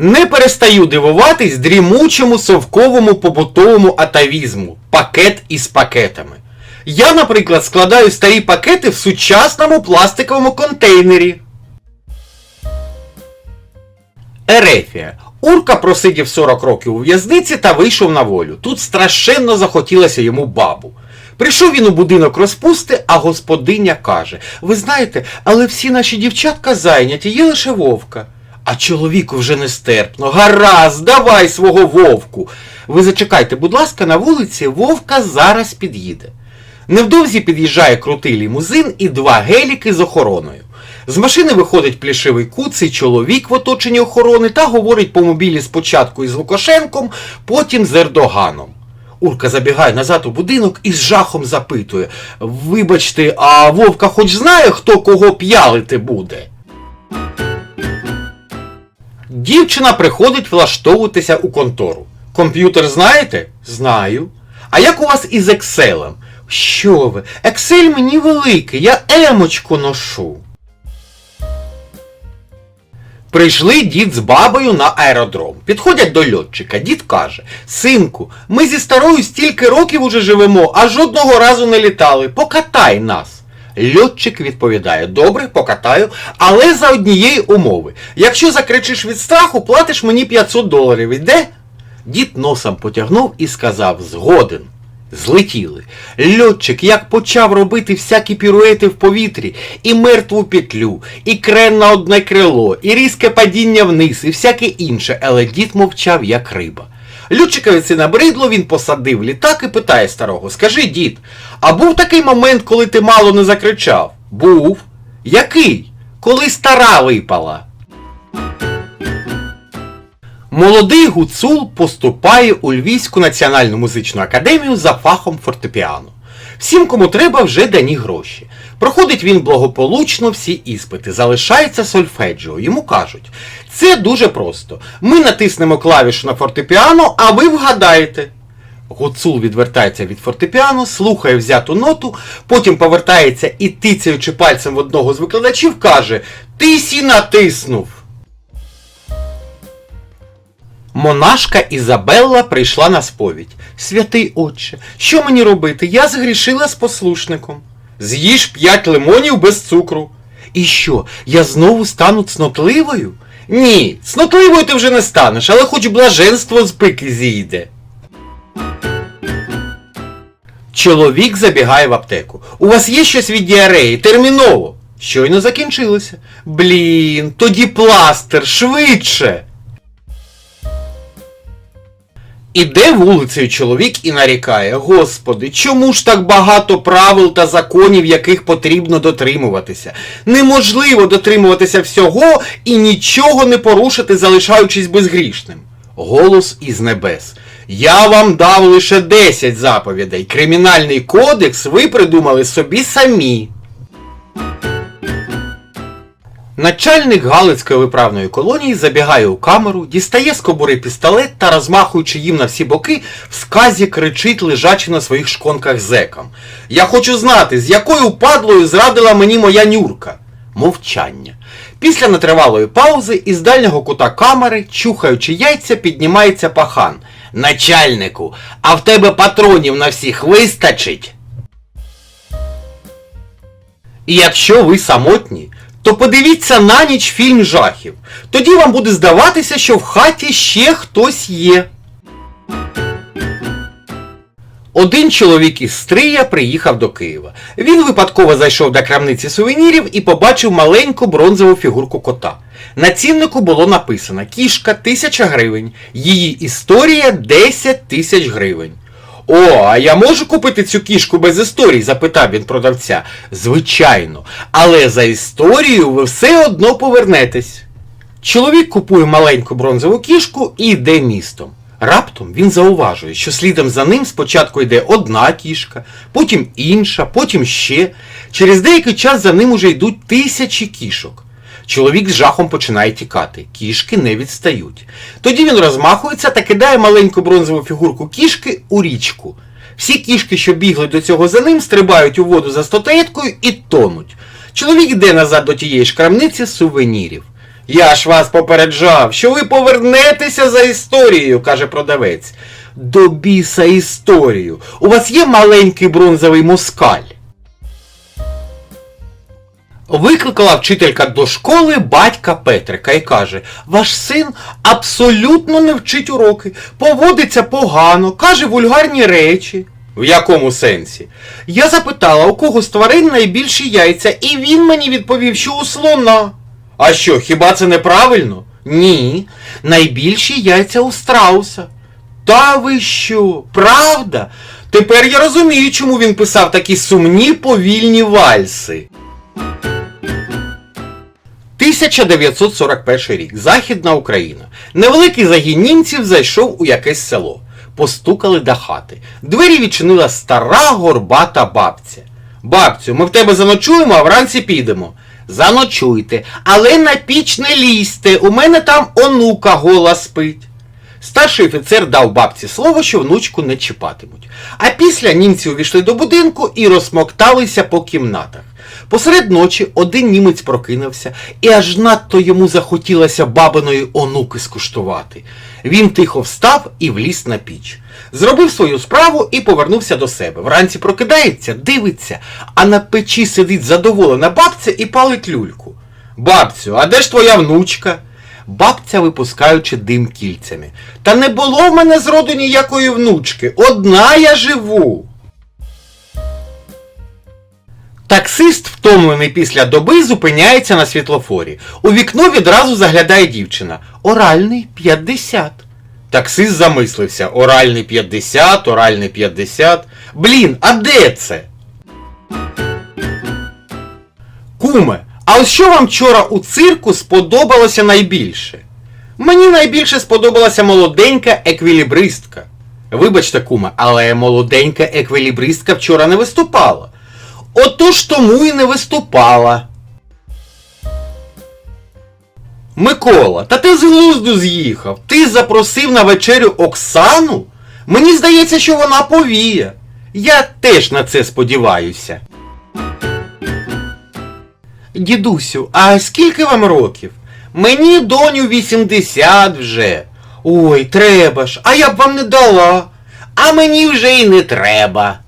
Не перестаю дивуватись дрімучому совковому побутовому атавізму пакет із пакетами. Я, наприклад, складаю старі пакети в сучасному пластиковому контейнері. Ерефія. Урка просидів 40 років у в'язниці та вийшов на волю. Тут страшенно захотілося йому бабу. Прийшов він у будинок розпусти, а господиня каже: Ви знаєте, але всі наші дівчатка зайняті, є лише вовка. А чоловіку вже нестерпно. Гаразд, давай свого вовку. Ви зачекайте, будь ласка, на вулиці вовка зараз під'їде. Невдовзі під'їжджає крутий лімузин і два геліки з охороною. З машини виходить плішивий куций чоловік в оточенні охорони та говорить по мобілі спочатку із Лукашенком, потім з Ердоганом. Урка забігає назад у будинок і з жахом запитує: Вибачте, а Вовка хоч знає, хто кого п'ялити буде? Дівчина приходить влаштовуватися у контору. Комп'ютер знаєте? Знаю. А як у вас із Excel? Що ви? Excel мені великий, я емочку ношу. Прийшли дід з бабою на аеродром. Підходять до льотчика. Дід каже: Синку, ми зі старою стільки років уже живемо, а жодного разу не літали. Покатай нас. Льотчик відповідає: Добре, покатаю, але за однієї умови. Якщо закричиш від страху, платиш мені 500 доларів. Іде? Дід носом потягнув і сказав: Згоден. Злетіли. Льотчик як почав робити всякі піруети в повітрі, і мертву петлю, і крен на одне крило, і різке падіння вниз, і всяке інше, але дід мовчав, як риба. Льотчикові це набридло, він посадив літак і питає старого: Скажи, дід, а був такий момент, коли ти мало не закричав? Був. Який? Коли стара випала. Молодий гуцул поступає у Львівську національну музичну академію за фахом фортепіано. Всім, кому треба, вже дані гроші. Проходить він благополучно всі іспити, залишається сольфеджіо. Йому кажуть, це дуже просто. Ми натиснемо клавішу на фортепіано, а ви вгадаєте. Гуцул відвертається від фортепіано, слухає взяту ноту, потім повертається і, тицяючи пальцем в одного з викладачів, каже Ти сі натиснув. Монашка Ізабелла прийшла на сповідь. Святий отче, що мені робити? Я згрішила з послушником. З'їж п'ять лимонів без цукру. І що, я знову стану цнотливою? Ні, цнотливою ти вже не станеш, але хоч блаженство з пики зійде. Чоловік забігає в аптеку. У вас є щось від діареї? Терміново. Щойно закінчилося. Блін, тоді пластир, швидше. Іде вулицею чоловік і нарікає, Господи, чому ж так багато правил та законів, яких потрібно дотримуватися? Неможливо дотримуватися всього і нічого не порушити, залишаючись безгрішним. Голос із небес. Я вам дав лише 10 заповідей. Кримінальний кодекс ви придумали собі самі. Начальник Галицької виправної колонії забігає у камеру, дістає з кобури пістолет та, розмахуючи їм на всі боки, в сказі кричить лежачи на своїх шконках зекам. Я хочу знати, з якою падлою зрадила мені моя нюрка. Мовчання. Після нетривалої паузи із дальнього кута камери, чухаючи яйця, піднімається пахан. Начальнику, а в тебе патронів на всіх вистачить? І якщо ви самотні, то подивіться на ніч фільм жахів. Тоді вам буде здаватися, що в хаті ще хтось є. Один чоловік із Стрия приїхав до Києва. Він випадково зайшов до крамниці сувенірів і побачив маленьку бронзову фігурку кота. На ціннику було написано кішка 1000 гривень, її історія 10 тисяч гривень. О, а я можу купити цю кішку без історії? запитав він продавця. Звичайно, але за історією ви все одно повернетесь. Чоловік купує маленьку бронзову кішку і йде містом. Раптом він зауважує, що слідом за ним спочатку йде одна кішка, потім інша, потім ще. Через деякий час за ним уже йдуть тисячі кішок. Чоловік з жахом починає тікати. Кішки не відстають. Тоді він розмахується та кидає маленьку бронзову фігурку кішки у річку. Всі кішки, що бігли до цього за ним, стрибають у воду за статуеткою і тонуть. Чоловік йде назад до тієї ж крамниці сувенірів. Я ж вас попереджав, що ви повернетеся за історією, каже продавець. До біса історію. У вас є маленький бронзовий москаль. Викликала вчителька до школи батька Петрика і каже: Ваш син абсолютно не вчить уроки, поводиться погано, каже вульгарні речі. В якому сенсі? Я запитала, у кого з тварин найбільші яйця, і він мені відповів, що у слона. А що, хіба це неправильно? Ні. Найбільші яйця у страуса. Та ви що? Правда? Тепер я розумію, чому він писав такі сумні повільні вальси. 1941 рік. Західна Україна. Невеликий загін німців зайшов у якесь село. Постукали до хати. Двері відчинила стара горбата бабця. Бабцю, ми в тебе заночуємо, а вранці підемо. Заночуйте, але на піч не лізьте, у мене там онука гола спить. Старший офіцер дав бабці слово, що внучку не чіпатимуть. А після німці увійшли до будинку і розсмокталися по кімнатах. Посеред ночі один німець прокинувся, і аж надто йому захотілося бабиної онуки скуштувати. Він тихо встав і вліз на піч. Зробив свою справу і повернувся до себе. Вранці прокидається, дивиться, а на печі сидить задоволена бабця і палить люльку. Бабцю, а де ж твоя внучка? Бабця випускаючи дим кільцями. Та не було в мене зроду ніякої внучки. Одна я живу. Таксист, втомлений після доби, зупиняється на світлофорі. У вікно відразу заглядає дівчина. Оральний 50. Таксист замислився. Оральний 50, оральний 50. Блін, а де це? Куме, а ось що вам вчора у цирку сподобалося найбільше? Мені найбільше сподобалася молоденька еквілібристка. Вибачте, куме, але молоденька еквілібристка вчора не виступала. Отож тому і не виступала. Микола, та ти з глузду з'їхав. Ти запросив на вечерю Оксану? Мені здається, що вона повіє. Я теж на це сподіваюся. Дідусю, а скільки вам років? Мені доню 80 вже. Ой, треба ж, а я б вам не дала. А мені вже й не треба.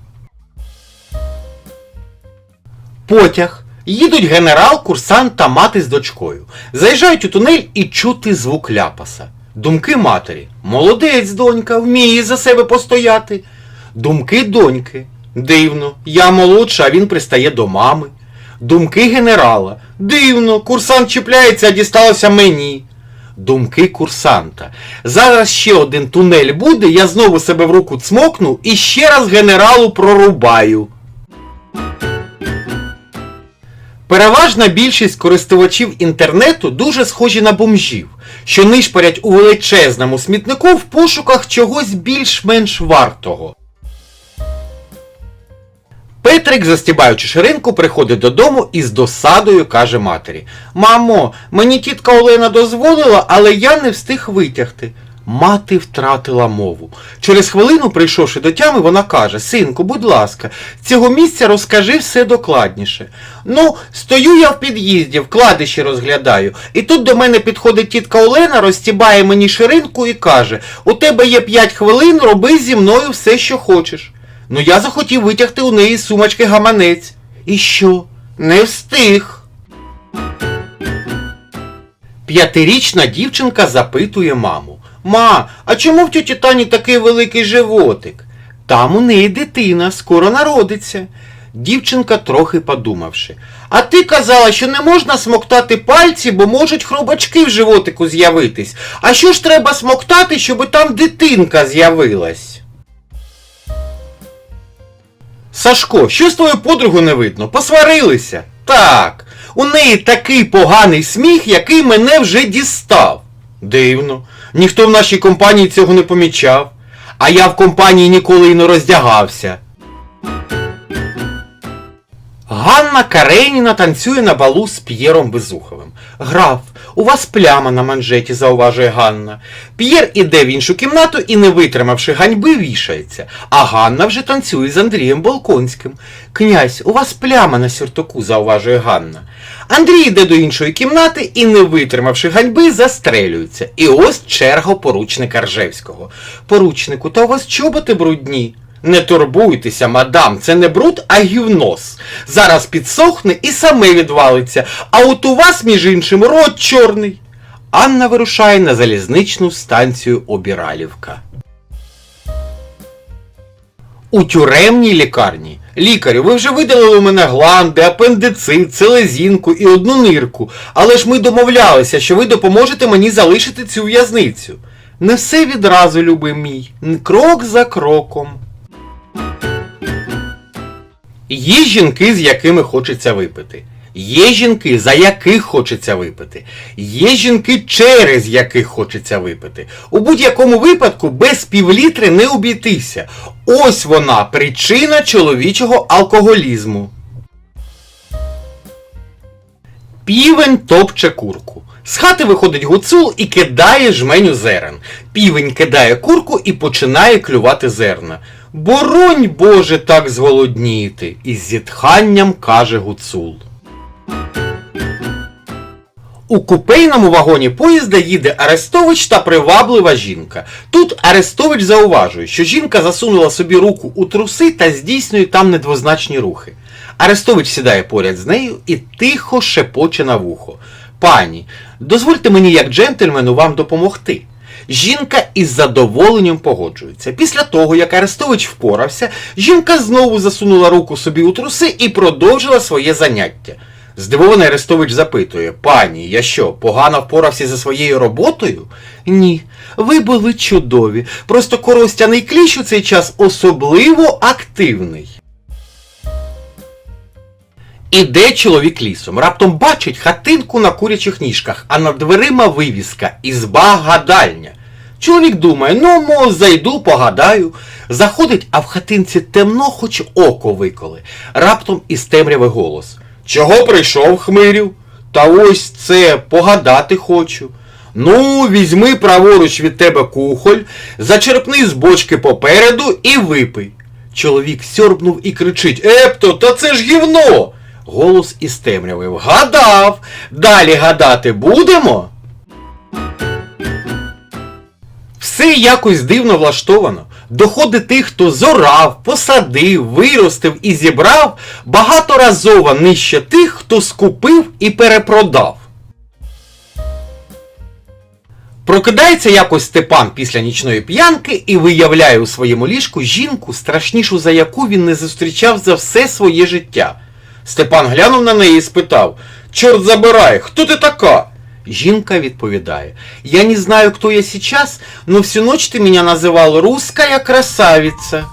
Потяг. Їдуть генерал, курсант та мати з дочкою. Заїжджають у тунель і чути звук ляпаса. Думки матері. Молодець, донька, вміє за себе постояти. Думки доньки. Дивно, я молодша, а він пристає до мами. Думки генерала. Дивно, курсант чіпляється, а дісталося мені. Думки курсанта. Зараз ще один тунель буде, я знову себе в руку цмокну і ще раз генералу прорубаю. Переважна більшість користувачів інтернету дуже схожі на бомжів, що нишпорять у величезному смітнику в пошуках чогось більш-менш вартого. Петрик, застібаючи ширинку, приходить додому і з досадою каже матері: Мамо, мені тітка Олена дозволила, але я не встиг витягти. Мати втратила мову. Через хвилину, прийшовши до тями, вона каже: Синку, будь ласка, цього місця розкажи все докладніше. Ну, стою я в під'їзді, вкладиші розглядаю, і тут до мене підходить тітка Олена, розтібає мені ширинку і каже: У тебе є 5 хвилин, роби зі мною все, що хочеш. Ну я захотів витягти у неї з сумочки гаманець. І що? Не встиг. П'ятирічна дівчинка запитує маму. Ма, а чому в тьоті Тані такий великий животик? Там у неї дитина, скоро народиться. Дівчинка трохи подумавши. А ти казала, що не можна смоктати пальці, бо можуть хробачки в животику з'явитись. А що ж треба смоктати, щоб там дитинка з'явилась? Сашко, що з твоєю подругою не видно? Посварилися? Так. У неї такий поганий сміх, який мене вже дістав. Дивно. Ніхто в нашій компанії цього не помічав. А я в компанії ніколи й не роздягався. Ганна Кареніна танцює на балу з П'єром Безуховим. Граф, у вас пляма на манжеті, зауважує Ганна. П'єр іде в іншу кімнату і, не витримавши ганьби, вішається. А Ганна вже танцює з Андрієм Болконським. Князь, у вас пляма на сюртуку, зауважує Ганна. Андрій йде до іншої кімнати і, не витримавши ганьби, застрелюється. І ось черга поручника Ржевського. Поручнику, та у вас чоботи брудні. Не турбуйтеся, мадам, це не бруд, а гівнос. Зараз підсохне і саме відвалиться, а от у вас, між іншим, рот чорний. Анна вирушає на залізничну станцію Обіралівка. У тюремній лікарні. Лікарю, ви вже видалили у мене гланди, апендицит, селезінку і одну нирку. Але ж ми домовлялися, що ви допоможете мені залишити цю в'язницю. Не все відразу, любий мій, крок за кроком. Є жінки, з якими хочеться випити. Є жінки, за яких хочеться випити. Є жінки, через яких хочеться випити. У будь-якому випадку без півлітри не обійтися. Ось вона причина чоловічого алкоголізму. Півень топче курку. З хати виходить гуцул і кидає жменю зерен. Півень кидає курку і починає клювати зерна. Боронь Боже так зголодніти, із зітханням каже гуцул. У купейному вагоні поїзда їде Арестович та приваблива жінка. Тут Арестович зауважує, що жінка засунула собі руку у труси та здійснює там недвозначні рухи. Арестович сідає поряд з нею і тихо шепоче на вухо. Пані, дозвольте мені як джентльмену вам допомогти. Жінка із задоволенням погоджується. Після того, як Арестович впорався, жінка знову засунула руку собі у труси і продовжила своє заняття. Здивований Арестович запитує, пані, я що, погано впорався зі своєю роботою? Ні, ви були чудові. Просто коростяний кліщ у цей час особливо активний. Іде чоловік лісом. Раптом бачить хатинку на курячих ніжках, а над дверима вивіска ізба гадальня. Чоловік думає, ну, мов, зайду, погадаю. Заходить, а в хатинці темно, хоч око виколи. Раптом із темряви голос. Чого прийшов, хмирів? Та ось це погадати хочу. Ну, візьми праворуч від тебе кухоль, зачерпни з бочки попереду і випий. Чоловік сьорбнув і кричить Епто, та це ж гівно. Голос із темряви. Вгадав. Далі гадати будемо? Все якось дивно влаштовано. Доходи тих, хто зорав, посадив, виростив і зібрав, багаторазово нижче тих, хто скупив і перепродав. Прокидається якось Степан після нічної п'янки і виявляє у своєму ліжку жінку, страшнішу за яку він не зустрічав за все своє життя. Степан глянув на неї і спитав Чорт забирай, хто ти така? Жінка відповідає Я не знаю, кто я сейчас, но всю ночь ты меня называл русская красавица.